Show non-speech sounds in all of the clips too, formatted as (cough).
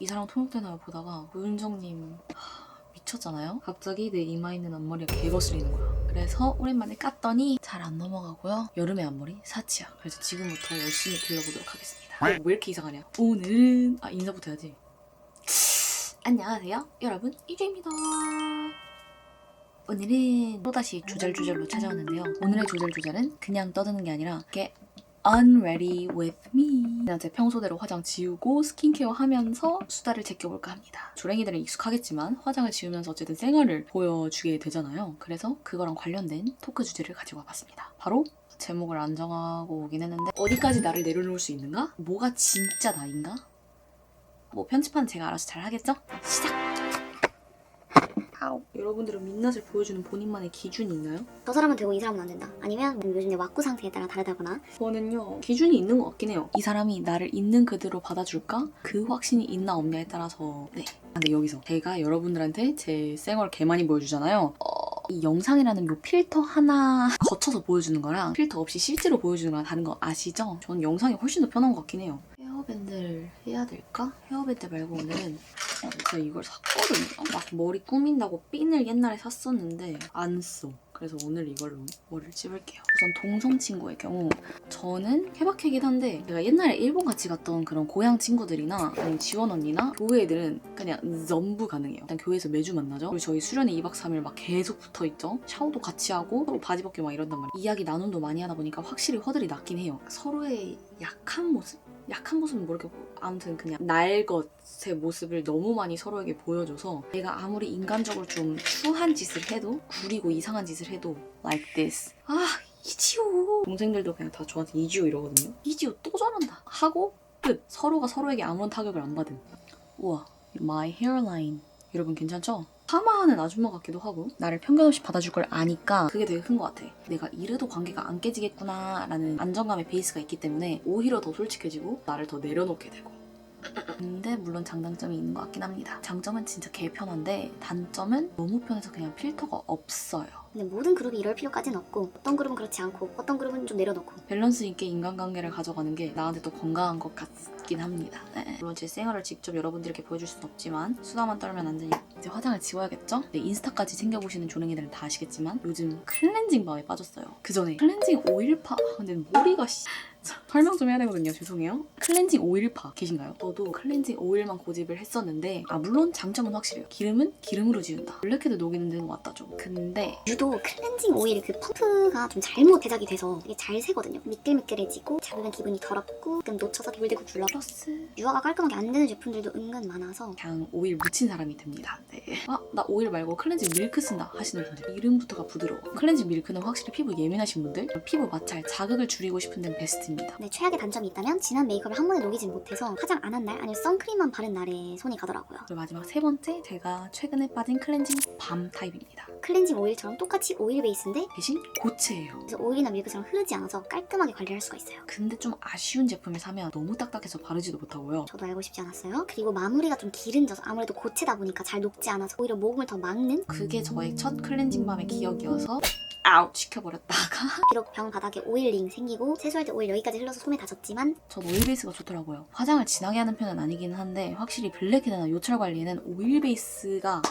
이 사람 통역되나 보다가 고윤정님 미쳤잖아요? 갑자기 내 이마에 있는 앞머리가 개거슬리는 거야. 그래서 오랜만에 깠더니 잘 안 넘어가고요. 여름의 앞머리 사치야. 그래서 지금부터 열심히 길러보도록 하겠습니다. 어, 왜 이렇게 이상하냐? 오늘은 아 인사부터 해야지. (sniffs) 안녕하세요, 여러분 이주입니다. 오늘은 또다시 조잘조잘로 찾아왔는데요. 오늘의 조잘조잘은 그냥 떠드는 게 아니라 이게 unready with me. 그냥 제 평소대로 화장 지우고 스킨케어 하면서 수다를 제껴볼까 합니다. 조랭이들은 익숙하겠지만 화장을 지우면서 어쨌든 생얼을 보여주게 되잖아요. 그래서 그거랑 관련된 토크 주제를 가지고 와봤습니다. 바로 제목을 안 정하고 오긴 했는데 어디까지 나를 내려놓을 수 있는가? 뭐가 진짜 나인가? 뭐 편집은 제가 알아서 잘 하겠죠? 시작! 아우. 여러분들은 민낯을 보여주는 본인만의 기준이 있나요? 저 사람은 되고 이 사람은 안 된다. 아니면 요즘 내 왁구 상태에 따라 다르다거나 저는요 기준이 있는 것 같긴 해요 이 사람이 나를 있는 그대로 받아줄까? 그 확신이 있나 없냐에 따라서 네 근데 여기서 제가 여러분들한테 제 생얼 개 많이 보여주잖아요 어, 이 영상이라는 요 필터 하나 거쳐서 보여주는 거랑 필터 없이 실제로 보여주는 거랑 다른 거 아시죠? 저는 영상이 훨씬 더 편한 것 같긴 해요 헤어밴드를 해야 될까? 헤어밴드 말고 오늘은 제가 이걸 샀거든요 막 머리 꾸민다고 핀을 옛날에 샀었는데 안 써. 그래서 오늘 이걸로 머리를 찝을게요. 우선 동성 친구의 경우 저는 케바케긴 한데 제가 옛날에 일본 같이 갔던 그런 고향 친구들이나 아니면 지원 언니나 교회 애들은 그냥 전부 가능해요. 일단 교회에서 매주 만나죠. 그리고 저희 수련회 2박 3일 막 계속 붙어 있죠. 샤워도 같이 하고 서로 바지 벗고 막 이런단 말이에요. 이야기 나눔도 많이 하다 보니까 확실히 허들이 낮긴 해요. 서로의 약한 모습? 약한 모습은 모르겠고 아무튼 그냥 날 것의 모습을 너무 많이 서로에게 보여줘서 내가 아무리 인간적으로 좀 추한 짓을 해도 구리고 이상한 짓을 해도 like this. 아 이지호 동생들도 그냥 다 저한테 이지호 이러거든요. 이지호 또 저런다. 하고 끝. 서로가 서로에게 아무런 타격을 안 받은. 우와 my hairline. 여러분 괜찮죠? 파마하는 아줌마 같기도 하고 나를 편견 없이 받아줄 걸 아니까 그게 되게 큰 것 같아. 내가 이래도 관계가 안 깨지겠구나 라는 안정감의 베이스가 있기 때문에 오히려 더 솔직해지고 나를 더 내려놓게 되고. 근데 물론 장단점이 있는 것 같긴 합니다. 장점은 진짜 개 편한데 단점은 너무 편해서 그냥 필터가 없어요 근데 모든 그룹이 이럴 필요까지는 없고 어떤 그룹은 그렇지 않고 어떤 그룹은 좀 내려놓고 밸런스 있게 인간관계를 가져가는 게 나한테 더 건강한 것 같긴 합니다. 네. 물론 제 생활을 직접 여러분들께 보여줄 수는 없지만 수다만 떨면 안 되니 이제 화장을 지워야겠죠? 네, 인스타까지 챙겨보시는 조랭이들은 다 아시겠지만 요즘 클렌징 바에 빠졌어요. 그 전에 클렌징 오일파 아, 근데 머리가 씨 자, 설명 좀 해야 되거든요. 죄송해요. 클렌징 오일파 계신가요? 저도 클렌징 오일만 고집을 했었는데 아 물론 장점은 확실해요. 기름은 기름으로 지운다. 블랙헤드 녹이는 데는 왔다 좀. 근데 유독 클렌징 오일 그 펌프가 좀 잘못 제작이 돼서 이게 잘 새거든요. 미끌미끌해지고 잡으면 기분이 더럽고 가끔 놓쳐서 돌대고 굴러 플러스 유화가 깔끔하게 안 되는 제품들도 은근 많아서 그냥 오일 묻힌 사람이 됩니다. 네. 아, 나 오일 말고 클렌징 밀크 쓴다 하시는 분들. 이름부터가 부드러워. 클렌징 밀크는 확실히 피부 예민하신 분들, 피부 마찰, 자극을 줄이고 싶은 데는 베스트입니다. 근데 최악의 단점이 있다면 진한 메이크업을 한 번에 녹이진 못해서 화장 안 한 날 아니면 선크림만 바른 날에 손이 가더라고요. 그리고 마지막 세 번째, 제가 최근에 빠진 클렌징 밤 타입입니다. 클렌징 오일처럼 똑 같이 오일 베이스인데 대신 고체예요. 그래서 오일이나 밀크처럼 흐르지 않아서 깔끔하게 관리를 할 수가 있어요. 근데 좀 아쉬운 제품을 사면 너무 딱딱해서 바르지도 못하고요. 저도 알고 싶지 않았어요. 그리고 마무리가 좀 기름져서 아무래도 고체다 보니까 잘 녹지 않아서 오히려 모공을 더 막는 그게 저의 첫 클렌징 밤의 기억이어서 아웃 시켜버렸다가 (laughs) 비록 병 바닥에 오일링 생기고 세수할 때 오일 여기까지 흘러서 솜에 닿았지만 전 오일 베이스가 좋더라고요. 화장을 진하게 하는 편은 아니긴 한데 확실히 블랙헤드나 요철 관리에는 오일 베이스가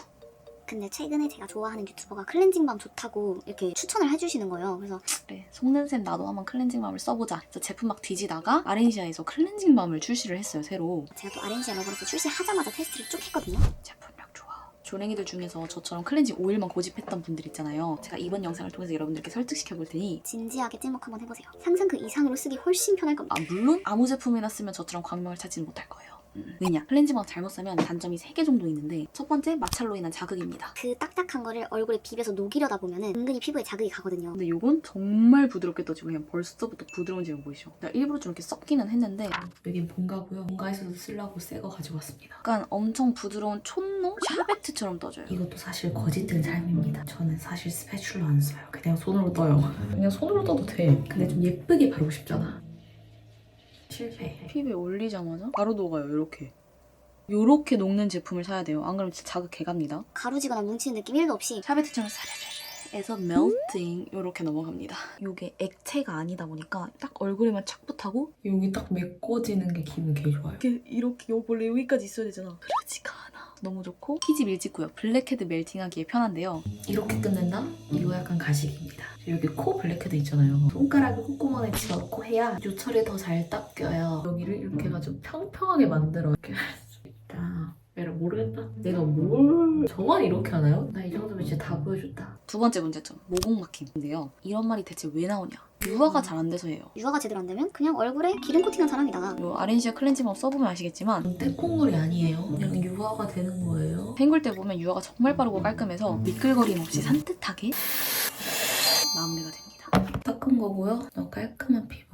근데 최근에 제가 좋아하는 유튜버가 클렌징 밤 좋다고 이렇게 추천을 해주시는 거예요. 그래서 그래 속는셈 나도 한번 클렌징 밤을 써보자. 그래서 제품 막 뒤지다가 아렌시아에서 클렌징 밤을 출시를 했어요 새로. 제가 또 아렌시아 러버로서 출시하자마자 테스트를 쭉 했거든요. 제품력 좋아. 조랭이들 중에서 저처럼 클렌징 오일만 고집했던 분들 있잖아요. 제가 이번 영상을 통해서 여러분들께 설득시켜 볼 테니 진지하게 찍먹 한번 해보세요. 상상 그 이상으로 쓰기 훨씬 편할 겁니다. 아 물론 아무 제품이나 쓰면 저처럼 광명을 찾지는 못할 거예요. 음. 왜냐? 클렌징 밤 잘못 사면 단점이 3개 정도 있는데 첫 번째 마찰로 인한 자극입니다. 그 딱딱한 거를 얼굴에 비벼서 녹이려다 보면은 은근히 피부에 자극이 가거든요. 근데 이건 정말 부드럽게 떠지고 그냥 벌써부터 부드러운 지금 보이시죠? 나 일부러 좀 이렇게 썩기는 했는데 여긴 본가고요. 본가에서도 쓰려고 새 거 가지고 왔습니다. 약간 엄청 부드러운 촌농 샤베트처럼 떠져요. 이것도 사실 거짓된 삶입니다. 저는 사실 스패츌러 안 써요. 그냥 손으로 떠요. 그냥 손으로 떠도 돼. 근데 좀 예쁘게 바르고 싶잖아. 실패. 피부에 올리자마자 바로 녹아요. 이렇게. 요렇게 녹는 제품을 사야 돼요. 안 그러면 진짜 자극 개갑니다. 가루지거나 뭉치는 느낌 1도 없이 샤베트처럼 사르르르 에서 melting 이렇게 넘어갑니다. 이게 액체가 아니다 보니까 딱 얼굴에만 착 붙하고 여기 딱 메꿔지는 게 기분 개 좋아요. 이렇게 이렇게 요 원래 여기까지 있어야 되잖아. 그렇지가 않아. 너무 좋고 피지 밀직고요. 블랙헤드 멜팅하기에 편한데요. 이렇게 끝낸다? 이거 약간 가식입니다. 여기 코 블랙헤드 있잖아요. 손가락을 콧구멍에 집어넣고 해야 요철에 더잘 닦여요. 여기를 이렇게 해가지고 평평하게 만들어. 이렇게 할수 있다. 내가 모르겠다. 내가 뭘 저만 이렇게 하나요? 나 이 정도면 진짜 다 보여줬다. 두 번째 문제점 모공 막힘인데요. 이런 말이 대체 왜 나오냐? 유화가 잘 안 돼서예요. 유화가 제대로 안 되면 그냥 얼굴에 기름 코팅한 사람이다. 요 아렌시아 클렌징업 써보면 아시겠지만 이건 떼콩물이 아니에요. 그냥 유화가 되는 거예요. 헹굴 때 보면 유화가 정말 빠르고 깔끔해서 미끌거림 없이 산뜻하게 마무리가 됩니다. 닦은 거고요. 너 깔끔한 피부가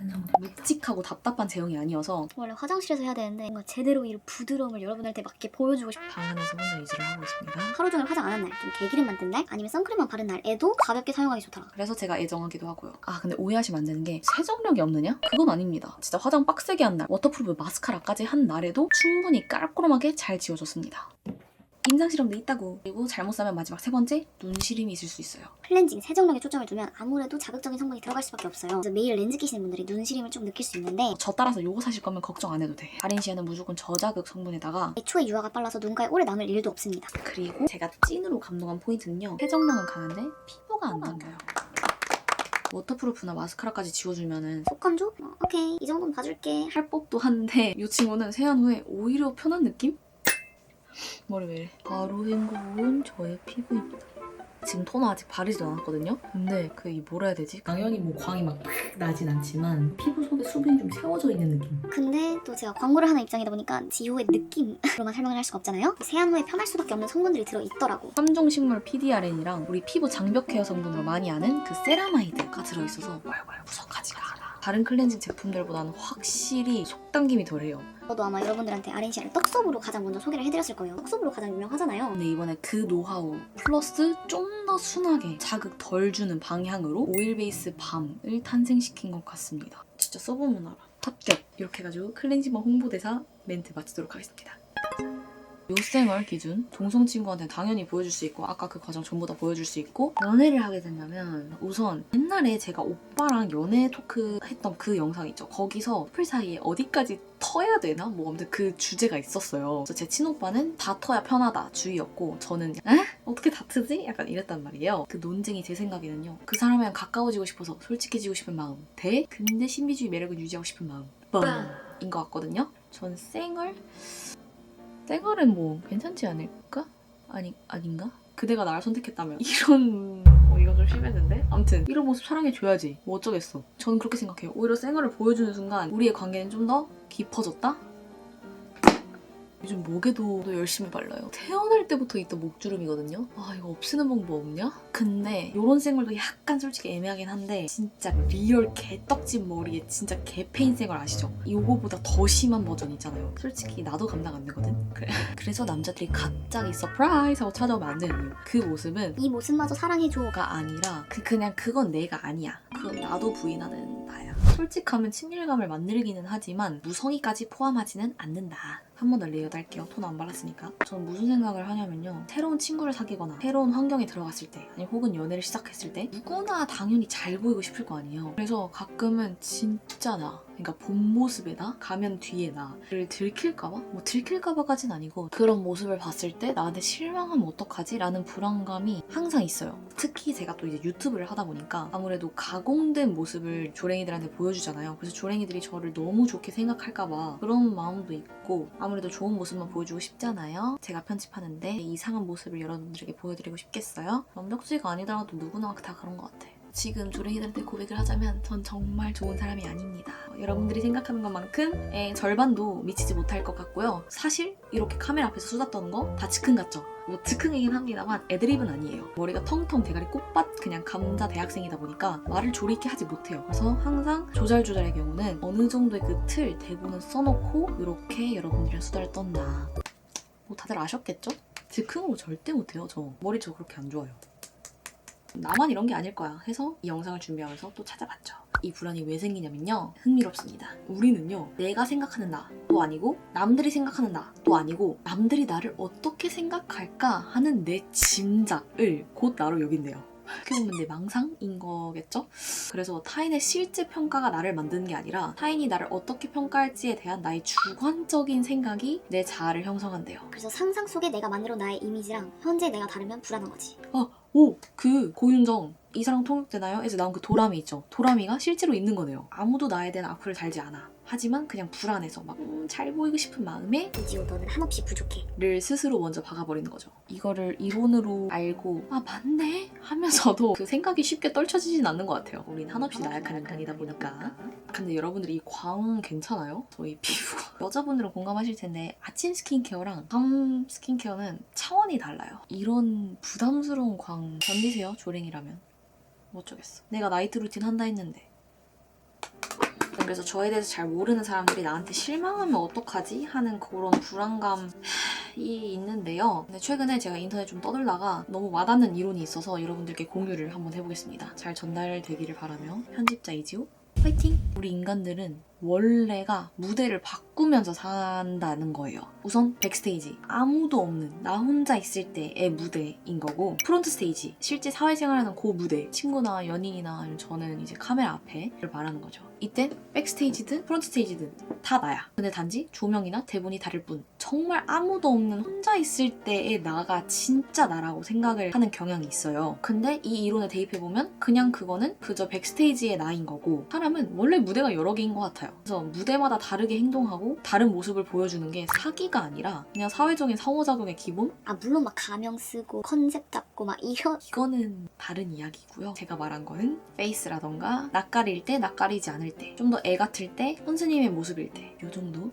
완성됩니다. 묵직하고 답답한 제형이 아니어서 원래 화장실에서 해야 되는데 뭔가 제대로 이 부드러움을 여러분한테 맞게 보여주고 싶어. 방 안에서 혼자 이지를 하고 있습니다. 하루 종일 화장 안 한 날, 좀 개기름 만 든 날, 아니면 선크림만 바른 날에도 가볍게 사용하기 좋더라. 그래서 제가 애정하기도 하고요. 아 근데 오해하시면 안 되는 게 세정력이 없느냐? 그건 아닙니다. 진짜 화장 빡세게 한 날, 워터프루프 마스카라까지 한 날에도 충분히 깔끔하게 잘 지워졌습니다. 임상 실험도 있다고. 그리고 잘못 사면 마지막 세 번째 눈 시림이 있을 수 있어요. 클렌징, 세정력에 초점을 두면 아무래도 자극적인 성분이 들어갈 수밖에 없어요. 그래서 매일 렌즈 끼시는 분들이 눈 시림을 좀 느낄 수 있는데 저 따라서 요거 사실 거면 걱정 안 해도 돼. 아렌시아는 무조건 저자극 성분에다가 애초에 유화가 빨라서 눈가에 오래 남을 일도 없습니다. 그리고 제가 찐으로 감동한 포인트는요. 세정력은 강한데 피부가 안 당겨요. 워터프루프나 마스카라까지 지워주면은 속건조? 어, 오케이 이 정도는 봐줄게. 할 법도 한데 이 친구는 세안 후에 오히려 편한 느낌? 머리 왜 이래? 바로 헹구온 저의 피부입니다. 지금 토너 아직 바르지도 않았거든요? 근데 그이 뭐라 해야 되지? 당연히 뭐 광이 막 팍 나진 않지만 피부 속에 수분이 좀 채워져 있는 느낌. 근데 또 제가 광고를 하는 입장이다 보니까 지효의 느낌으로만 설명을 할 수가 없잖아요. 세안 후에 편할 수밖에 없는 성분들이 들어 있더라고. 삼종식물 PDRN이랑 우리 피부 장벽 케어 성분으로 많이 아는 그 세라마이드가 들어있어서 왈왈 무석하지가 않아. 다른 클렌징 제품들보다는 확실히 속당김이 덜해요. 저도 아마 여러분들한테 아렌시아를 떡소브로 가장 먼저 소개를 해드렸을 거예요. 떡소브로 가장 유명하잖아요. 근데 이번에 그 노하우 플러스 좀 더 순하게 자극 덜 주는 방향으로 오일 베이스 밤을 탄생시킨 것 같습니다. 진짜 써보면 알아. 합격! 이렇게 해가지고 클렌징머 홍보대사 멘트 마치도록 하겠습니다. 요생얼 기준? 동성 친구한테는 당연히 보여줄 수 있고 아까 그 과정 전부 다 보여줄 수 있고. 연애를 하게 된다면 우선 옛날에 제가 오빠랑 연애 토크 했던 그 영상 있죠. 거기서 커플 사이에 어디까지 터야 되나? 뭐 아무튼 그 주제가 있었어요. 그래서 제 친오빠는 다 터야 편하다 주의였고 저는 에? 어떻게 다 트지? 약간 이랬단 말이에요. 그 논쟁이 제 생각에는요. 그 사람이랑 가까워지고 싶어서 솔직해지고 싶은 마음. 대 근데 신비주의 매력을 유지하고 싶은 마음. 뻥인 것 같거든요. 전 쌩얼 쌩얼은 뭐 괜찮지 않을까? 아니 아닌가? 그대가 나를 선택했다면 이런 뭐 이거 좀 심했는데 아무튼 이런 모습 사랑해줘야지 뭐 어쩌겠어 저는 그렇게 생각해요 오히려 쌩얼을 보여주는 순간 우리의 관계는 좀 더 깊어졌다? 요즘 목에도 더 열심히 발라요 태어날 때부터 있던 목주름이거든요 아 이거 없애는 방법 없냐? 근데 요런 쌩얼도 약간 솔직히 애매하긴 한데 진짜 리얼 개떡집 머리에 진짜 개페인 쌩얼 아시죠? 요거보다 더 심한 버전 있잖아요 솔직히 나도 감당 안 되거든 그래. (laughs) 그래서 남자들이 갑자기 서프라이즈 하고 찾아오면 안 되는 이유 그 모습은 이 모습마저 사랑해줘. 가 아니라 그 그냥 그건 내가 아니야. 그건 나도 부인하는. 솔직하면 친밀감을 만들기는 하지만 무성의까지 포함하지는 않는다. 한 번 더 레이어드 할게요. 톤 안 발랐으니까. 저는 무슨 생각을 하냐면요. 새로운 친구를 사귀거나 새로운 환경에 들어갔을 때 아니 혹은 연애를 시작했을 때 누구나 당연히 잘 보이고 싶을 거 아니에요. 그래서 가끔은 진짜 나 그러니까 본 모습에다 가면 뒤에 나를 들킬까봐? 뭐 들킬까봐까진 아니고 그런 모습을 봤을 때 나한테 실망하면 어떡하지? 라는 불안감이 항상 있어요. 특히 제가 또 이제 유튜브를 하다 보니까 아무래도 가공된 모습을 조랭이들한테 보여주잖아요. 그래서 조랭이들이 저를 너무 좋게 생각할까봐 그런 마음도 있고 아무래도 좋은 모습만 보여주고 싶잖아요. 제가 편집하는데 이상한 모습을 여러분들에게 보여드리고 싶겠어요? 완벽주의가 아니더라도 누구나 다 그런 것 같아. 지금 조랭이들한테 고백을 하자면 전 정말 좋은 사람이 아닙니다. 여러분들이 생각하는 것만큼의 절반도 미치지 못할 것 같고요. 사실 이렇게 카메라 앞에서 수다 떠는 거 다 즉흥 같죠? 뭐 즉흥이긴 합니다만 애드립은 아니에요. 머리가 텅텅 대가리 꽃밭 그냥 감자 대학생이다 보니까 말을 조리 있게 하지 못해요. 그래서 항상 조잘조잘의 경우는 어느 정도의 그 틀 대본은 써놓고 이렇게 여러분들이랑 수다를 떤다. 뭐 다들 아셨겠죠? 즉흥으로 절대 못해요. 저 머리 저 그렇게 안 좋아요. 나만 이런 게 아닐 거야 해서 이 영상을 준비하면서 또 찾아봤죠. 이 불안이 왜 생기냐면요. 흥미롭습니다. 우리는요, 내가 생각하는 나도 아니고, 남들이 생각하는 나도 아니고, 남들이 나를 어떻게 생각할까 하는 내 짐작을 곧 나로 여긴대요. 어떻게 보면 내 망상인 거겠죠? 그래서 타인의 실제 평가가 나를 만드는 게 아니라 타인이 나를 어떻게 평가할지에 대한 나의 주관적인 생각이 내 자아를 형성한대요. 그래서 상상 속에 내가 만들어 나의 이미지랑 현재 내가 다르면 불안한 거지. 오! 그 고윤정 이사랑 통역되나요? 에서 나온 그 도라미 있죠. 도라미가 실제로 있는 거네요. 아무도 나에 대한 악플을 달지 않아. 하지만 그냥 불안해서 막 잘 보이고 싶은 마음에 이지호 너는 한없이 부족해. 를 스스로 먼저 박아버리는 거죠. 이거를 이론으로 알고 아 맞네 하면서도 그 생각이 쉽게 떨쳐지진 않는 것 같아요. 우린 한없이 나약한 인간이다 보니까. 근데 여러분들이 이광 괜찮아요? 저희 피부 (laughs) 여자분들은 공감하실 텐데 아침 스킨케어랑 밤 스킨케어는 차원이 달라요. 이런 부담스러운 광 견디세요? 조랭이라면 못 어쩌겠어. 내가 나이트 루틴 한다 했는데. 그래서 저에 대해서 잘 모르는 사람들이 나한테 실망하면 어떡하지? 하는 그런 불안감이 있는데요. 근데 최근에 제가 인터넷 좀 떠들다가 너무 와닿는 이론이 있어서 여러분들께 공유를 한번 해보겠습니다. 잘 전달되기를 바라며 편집자 이지호 파이팅! 우리 인간들은 원래가 무대를 바꾸면서 산다는 거예요. 우선 백스테이지 아무도 없는 나 혼자 있을 때의 무대인 거고 프론트 스테이지 실제 사회생활하는 그 무대 친구나 연인이나 저는 이제 카메라 앞에를 말하는 거죠. 이때 백스테이지든 프론트 스테이지든 다 나야. 근데 단지 조명이나 대본이 다를 뿐 정말 아무도 없는 혼자 있을 때의 나가 진짜 나라고 생각을 하는 경향이 있어요. 근데 이 이론에 대입해보면 그냥 그거는 그저 백스테이지의 나인 거고 사람은 원래 무대가 여러 개인 것 같아요. 그래서 무대마다 다르게 행동하고 다른 모습을 보여주는 게 사기가 아니라 그냥 사회적인 상호작용의 기본? 아 물론 막 가명 쓰고 컨셉 잡고 막 이런 이거는 다른 이야기고요. 제가 말한 거는 페이스라던가 낯가릴 때, 낯가리지 않을 때, 좀 더 애 같을 때, 선생님의 모습일 때, 요 정도.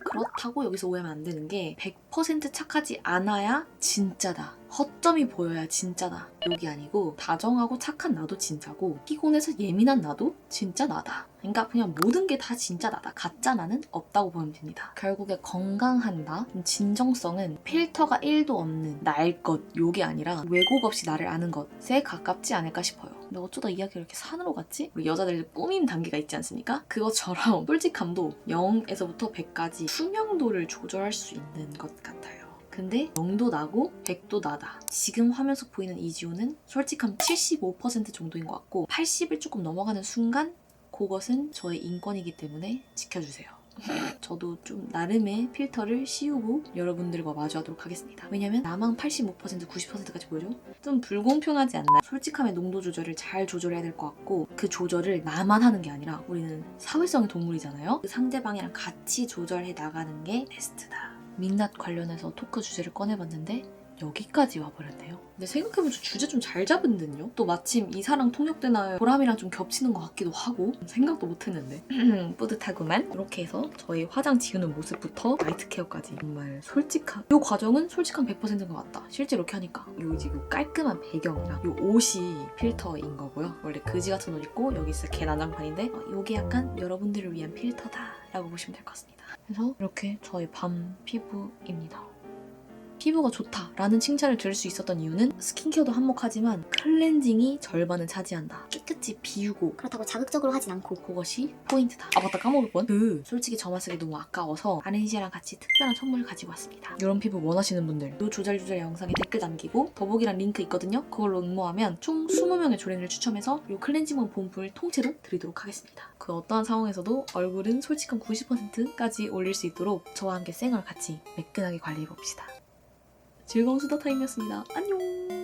그렇다고 여기서 오해하면 안 되는 게 100% 착하지 않아야 진짜다. 허점이 보여야 진짜다. 여기 아니고 다정하고 착한 나도 진짜고 피곤해서 예민한 나도 진짜 나다. 그러니까 그냥 모든 게 다 진짜 나다. 가짜 나는 없다고 보면 됩니다. 결국에 건강한 나, 진정성은 필터가 1도 없는 나일 것 요게 아니라 왜곡 없이 나를 아는 것에 가깝지 않을까 싶어요. 근데 어쩌다 이야기가 이렇게 산으로 갔지? 우리 여자들 꾸밈 단계가 있지 않습니까? 그것처럼 솔직함도 (laughs) 0에서부터 100까지 투명도를 조절할 수 있는 것 같아요. 근데 0도 나고 100도 나다. 지금 화면 속 보이는 이지호는 솔직함 75% 정도인 것 같고 80을 조금 넘어가는 순간 그것은 저의 인권이기 때문에 지켜주세요. (laughs) 저도 좀 나름의 필터를 씌우고 여러분들과 마주하도록 하겠습니다. 왜냐면 나만 85% 90%까지 보여줘? 좀 불공평하지 않나? 솔직함의 농도 조절을 잘 조절해야 될 것 같고 그 조절을 나만 하는 게 아니라 우리는 사회성의 동물이잖아요. 그 상대방이랑 같이 조절해 나가는 게 베스트다. 민낯 관련해서 토크 주제를 꺼내봤는데 여기까지 와버렸네요. 근데 생각해보면 저 주제 좀 잘 잡은 듯요? 또 마침 이사랑 통역되나요? 보람이랑 좀 겹치는 것 같기도 하고 생각도 못했는데 (clears throat) 뿌듯하구만. 이렇게 해서 저희 화장 지우는 모습부터 나이트 케어까지 정말 솔직한 이 과정은 솔직한 100%인 것 같다. 실제 이렇게 하니까 요요 깔끔한 배경이랑 요 옷이 필터인 거고요. 원래 그지 같은 옷 입고 여기 진짜 개 난장판인데 어, 요게 약간 여러분들을 위한 필터다 라고 보시면 될 것 같습니다. 그래서 이렇게 저희 밤 피부입니다. 피부가 좋다라는 칭찬을 들을 수 있었던 이유는 스킨케어도 한몫하지만 클렌징이 절반은 차지한다. 깨끗이 비우고 그렇다고 자극적으로 하진 않고 그것이 포인트다. 아 맞다 까먹을 뻔. 그 솔직히 저만 쓰기 너무 아까워서 아렌시랑 같이 특별한 선물을 가지고 왔습니다. 이런 피부 원하시는 분들 요 조잘조잘 영상에 댓글 남기고 더보기란 링크 있거든요. 그걸로 응모하면 총 20명의 조련을 추첨해서 요 클렌징 본품을 통째로 드리도록 하겠습니다. 그 어떠한 상황에서도 얼굴은 솔직한 90%까지 올릴 수 있도록 저와 함께 쌩얼 같이 매끈하게 관리해봅시다. 즐거운 수다 타임이었습니다. 안녕!